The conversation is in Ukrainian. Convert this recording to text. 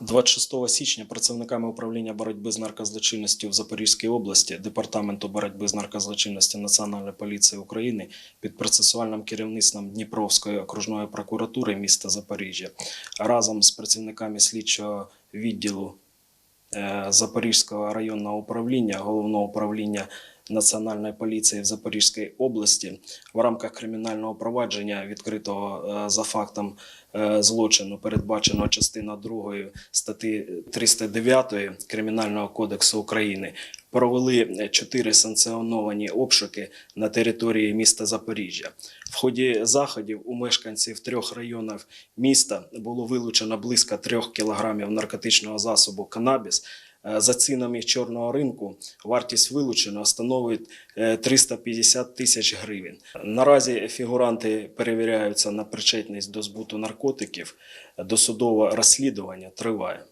26 січня працівниками управління боротьби з наркозлочинністю в Запорізькій області Департаменту боротьби з наркозлочинністю Національної поліції України під процесуальним керівництвом Дніпровської окружної прокуратури міста Запоріжжя разом з працівниками слідчого відділу е, Запорізького районного управління головного управління Національної поліції в Запорізькій області в рамках кримінального провадження, відкритого е, за фактом е, злочину, передбаченого частина 2 статті 309 Кримінального кодексу України, провели чотири санкціоновані обшуки на території міста Запоріжжя. В ході заходів у мешканців трьох районів міста було вилучено близько трьох кілограмів наркотичного засобу канабіс. Е, За цінами чорного ринку вартість вилученого становить е, 350 тисяч гривень. Наразі фігуранти перевіряються на причетність до збуту наркотиків. Досудове розслідування триває.